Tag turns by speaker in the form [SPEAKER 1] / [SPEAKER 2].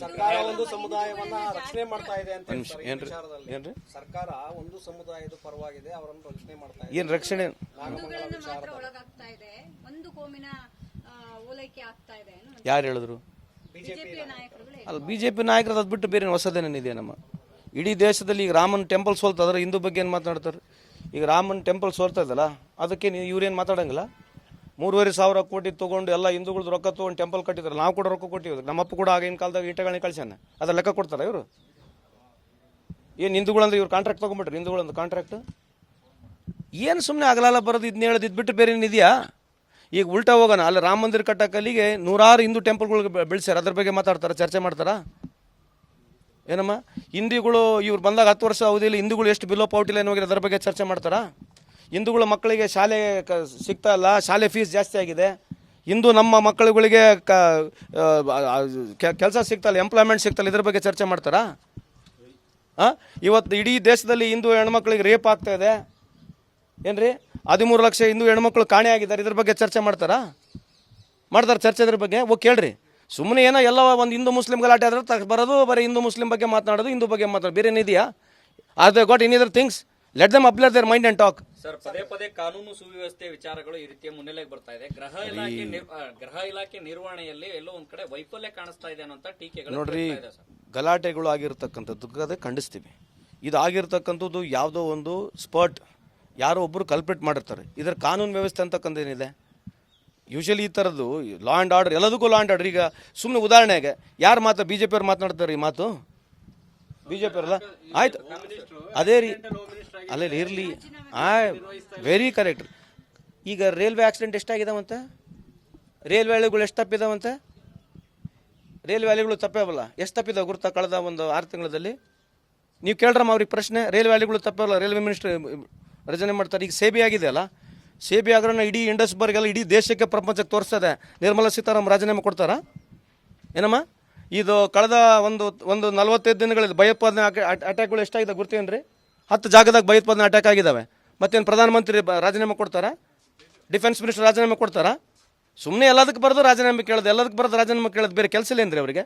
[SPEAKER 1] ಸರ್ಕಾರ ಒಂದು ಸಮುದಾಯವನ್ನ ರಕ್ಷಣೆ ಮಾಡ್ತಾ ಇದೆ ಅಂತ ಹೇಳ್ತಾರೆ ಈ
[SPEAKER 2] ಏನ್ರಿ?
[SPEAKER 1] ವಿಚಾರದಲ್ಲಿ.
[SPEAKER 2] ಏನ್ರಿ?
[SPEAKER 1] ಸರ್ಕಾರ ಒಂದು ಸಮುದಾಯದ ಪರವಾಗಿದೆ ಅವರನ್ನು ರಕ್ಷಣೆ ಮಾಡ್ತಾ ಇದೆ.
[SPEAKER 2] ಏನ್ ರಕ್ಷಣೆ?
[SPEAKER 3] ಹಿಂದೂಗಳನ್ನ ಮಾತ್ರ ಒಳಗಾಗ್ತಾ ಇದೆ. ಒಂದು ಕೋಮಿನ ಆ, ಓಲೈಕೆ ಆಗ್ತಾ ಇದೆ
[SPEAKER 2] ಯಾರು ಹೇಳಿದ್ರು?
[SPEAKER 3] ಬಿಜೆಪಿ ನಾಯಕರುಗಳು.
[SPEAKER 2] ಅಲ್ಲ ಬಿಜೆಪಿ ಜೆ ಪಿ ನಾಯಕರು ಅದು ಬಿಟ್ಟು ಬೇರೆ ಹೊಸದೇನೇನಿದೆ ನಮ್ಮ? ಇಡೀ ದೇಶದಲ್ಲಿ ಈಗ ರಾಮನ್ ಟೆಂಪಲ್ ಸೋಲ್ತದ್ರೆ ಹಿಂದೂ ಬಗ್ಗೆ ಏನು ಮಾತನಾಡ್ತಾರೆ ಈಗ ರಾಮನ್ ಟೆಂಪಲ್ ಸೋಲ್ತಾ ಇದಲ್ಲ ಅದಕ್ಕೆ ನೀವು ಇವ್ರೇನು ಮಾತಾಡಂಗಿಲ್ಲ? ಮೂರುವರೆ ಸಾವಿರ ಕೋಟಿ ತೊಗೊಂಡು ಎಲ್ಲ ಹಿಂದೂಗಳದ್ದು ರೊಕ್ಕ ತೊಗೊಂಡು ಟೆಂಪಲ್ ಕಟ್ಟಿದ್ರು. ನಾವು ಕೂಡ ರೊಕ್ಕ ಕೊಟ್ಟಿವಿ ನಮ್ಮಪ್ಪ ಕೂಡ ಆಗಿನ ಕಾಲದಾಗ ಈಟಗಳನ್ನ ಕಳ್ಸ್ಯಾನ. ಅದ್ರ ಲೆಕ್ಕ ಕೊಡ್ತಾರೆ ಇವರು? ಏನು ಹಿಂದೂಗಳಂದ್ರೆ ಇವ್ರು ಕಾಂಟ್ರಾಕ್ಟ್ ತೊಗೊಂಬಿಟ್ರಿ ಹಿಂದೂಗಳಂದು ಕಾಂಟ್ರಾಕ್ಟ್ ಏನು ಸುಮ್ಮನೆ ಆಗಲಲ್ಲ ಬರೋದು ಇದನ್ನ ಹೇಳೋದು ಬಿಟ್ಟು ಬೇರೆ ಏನಿದೆಯಾ ಈಗ ಉಲ್ಟಾ ಹೋಗೋಣ. ಅಲ್ಲಿ ರಾಮ ಮಂದಿರ ಕಟ್ಟಕ್ಕಲ್ಲಿಗೆ ನೂರಾರು ಹಿಂದೂ ಟೆಂಪಲ್ಗಳು ಬೆಳೆಸ್ಯಾರ. ಅದ್ರ ಬಗ್ಗೆ ಮಾತಾಡ್ತಾರ? ಚರ್ಚೆ ಮಾಡ್ತಾರ? ಏನಮ್ಮ? ಹಿಂದಿಗಳು ಇವ್ರು ಬಂದಾಗ ಹತ್ತು ವರ್ಷ ಅವಧಿಯಲ್ಲಿ ಹಿಂದೂಗಳು ಎಷ್ಟು ಬಿಲೋ ಪೌಟಿಲ್ಲ ಏನೋ ಅದ್ರ ಬಗ್ಗೆ ಚರ್ಚೆ ಮಾಡ್ತಾರಾ? ಹಿಂದೂಗಳ ಮಕ್ಕಳಿಗೆ ಶಾಲೆ ಕ ಸಿಗ್ತಾ ಇಲ್ಲ, ಶಾಲೆ ಫೀಸ್ ಜಾಸ್ತಿ ಆಗಿದೆ. ಇಂದು ನಮ್ಮ ಮಕ್ಕಳುಗಳಿಗೆ ಕ ಕೆಲಸ ಸಿಗ್ತಲ್ಲ ಎಂಪ್ಲಾಯ್ಮೆಂಟ್ ಸಿಗ್ತಲ್ಲ ಇದ್ರ ಬಗ್ಗೆ ಚರ್ಚೆ ಮಾಡ್ತಾರಾ? ಹಾಂ ಇವತ್ತು ಇಡೀ ದೇಶದಲ್ಲಿ ಹಿಂದೂ ಹೆಣ್ಮಕ್ಳಿಗೆ ರೇಪ್ ಆಗ್ತಾ ಇದೆ. ಏನ್ರಿ? ಹದಿಮೂರು ಲಕ್ಷ ಹಿಂದೂ ಹೆಣ್ಮಕ್ಳು ಕಾಣೆ ಆಗಿದ್ದಾರೆ, ಇದ್ರ ಬಗ್ಗೆ ಚರ್ಚೆ ಮಾಡ್ತಾರಾ? ಮಾಡ್ತಾರೆ ಚರ್ಚೆ ಇದ್ರ ಬಗ್ಗೆ? ಓ ಕೇಳ್ರಿ. ಸುಮ್ಮನೆ ಏನೋ ಎಲ್ಲ ಒಂದು ಹಿಂದೂ ಮುಸ್ಲಿಂ ಗಲಾಟೆ ಆದ್ರೆ ತ ಬರೋದು, ಬರೀ ಹಿಂದೂ ಮುಸ್ಲಿಂ ಬಗ್ಗೆ ಮಾತನಾಡೋದು, ಹಿಂದೂ ಬಗ್ಗೆ ಮಾತಾಡೋದು ಬೇರೆ ಏನಿದೆಯಾ are they got in other things. Let them apply their mind and talk
[SPEAKER 4] sir ಪದೇ ಪದೇ ಕಾನೂನು ಸುವ್ಯವಸ್ಥೆ ವಿಚಾರಗಳು ಈ ರೀತಿಯ ಮುನ್ನೆಲೆಗೆ ಬರ್ತಾ ಇದೆ. ಗೃಹ ಇಲಾಖೆ ನಿರ್- ಆ, ಗೃಹ ಇಲಾಖೆ ನಿರ್ವಹಣೆಯಲ್ಲಿ ಎಲ್ಲೋ ಒಂದ್ ಕಡೆ ವೈಫಲ್ಯ ಕಾಣಿಸ್ತಾ ಇದೆ ಅನ್ನೋಂತ ಟೀಕೆಗಳು
[SPEAKER 2] ನೋಡ್ರಿ
[SPEAKER 4] ಕೇಳ್ತಾ ಇದೆ ಸರ್. ಗಲಾಟೆಗಳು
[SPEAKER 2] ಆಗಿರ್ತಕ್ಕಂಥದ್ದು ಅದೇ ಖಂಡಿಸ್ತೀವಿ. ಇದು ಆಗಿರ್ತಕ್ಕಂಥದ್ದು ಯಾವುದೋ ಒಂದು ಸ್ಪಾಟ್ ಯಾರೋ ಒಬ್ಬರು ಕಲ್ಪ್ರೇಟ್ ಮಾಡಿರ್ತಾರೆ. ಇದರ ಕಾನೂನು ವ್ಯವಸ್ಥೆ ಅಂತಕ್ಕಂಥ ಏನಿದೆ? ಯೂಶಲಿ ಈ ಥರದ್ದು ಲಾ ಆ್ಯಂಡ್ ಆರ್ಡರ್ ಎಲ್ಲದಕ್ಕೂ ಲಾ ಆ್ಯಂಡ್ ಆರ್ಡರ್ ಈಗ ಸುಮ್ಮನೆ ಉದಾಹರಣೆಗೆ ಯಾರು ಮಾತು ಬಿ ಜೆ ಪಿಯವ್ರು ಮಾತನಾಡ್ತಾರೆ ಈ ಮಾತು? ಬಿ ಜೆ ಪಿ ಅವರಲ್ಲ ಆಯ್ತು. ಅದೇ ರೀ. ಅಲ್ಲೇ ಇರಲಿ. ಆ ವೆರಿ ಕರೆಕ್ಟ್ ಈಗ ರೈಲ್ವೆ ಆಕ್ಸಿಡೆಂಟ್ ಎಷ್ಟಾಗಿದಾವಂತೆ? ರೈಲ್ವೆ ಹಳಿಗಳು ಎಷ್ಟು ತಪ್ಪಿದಾವಂತೆ? ರೈಲ್ವೆ ಹಳಿಗಳು ತಪ್ಪೇವಲ್ಲ ಎಷ್ಟು ತಪ್ಪಿದಾವೆ ಗುರುತ? ಕಳೆದ ಒಂದು ಆರು ತಿಂಗಳಲ್ಲಿ? ನೀವು ಕೇಳ್ರಮ್ಮ ಅವ್ರಿಗೆ ಪ್ರಶ್ನೆ. ರೈಲ್ವೆ ಹಳಿಗಳು ತಪ್ಪೇವಲ್ಲ ರೈಲ್ವೆ ಮಿನಿಸ್ಟರ್ ರಚನೆ ಮಾಡ್ತಾರೆ. ಈಗ ಸೇಬಿ ಆಗಿದೆ ಅಲ್ಲ? ಸೇಬಿ ಆಗ್ರನ್ನ ಇಡೀ ಇಂಡಸ್ಬರ್ಗೆಲ್ಲ ಇಡೀ ದೇಶಕ್ಕೆ ಪ್ರಪಂಚಕ್ಕೆ ತೋರಿಸ್ತದೆ ನಿರ್ಮಲಾ ಸೀತಾರಾಮ್ ರಾಜೀನಾಮೆ ಕೊಡ್ತಾರ? ಏನಮ್ಮ? ಇದು ಕಳೆದ ಒಂದು ಒಂದು ನಲವತ್ತೈದು ದಿನಗಳಲ್ಲಿ ಭಯೋತ್ಪಾದನೆ ಅಟ್ಯಾಕ್ಗಳು ಎಷ್ಟಾಗಿದೆ? ಗೊತ್ತೇನ್ರಿ? ಹತ್ತು ಜಾಗದಾಗ ಭಯೋತ್ಪಾದನೆ ಅಟ್ಯಾಕ್ ಆಗಿದ್ದಾವೆ ಮತ್ತೇನು ಪ್ರಧಾನಮಂತ್ರಿ ರಾಜೀನಾಮೆ ಕೊಡ್ತಾರಾ? ಡಿಫೆನ್ಸ್ ಮಿನಿಸ್ಟರ್ ರಾಜೀನಾಮೆ ಕೊಡ್ತಾರಾ? ಸುಮ್ಮನೆ ಎಲ್ಲದಕ್ಕೆ ಬರೆದು ರಾಜೀನಾಮೆ ಕೇಳೋದು ಎಲ್ಲದಕ್ಕೆ ಬರೆದು ರಾಜೀನಾಮೆ ಕೇಳೋದು ಬೇರೆ ಕೆಲಸ ಇಲ್ಲ ಅವರಿಗೆ?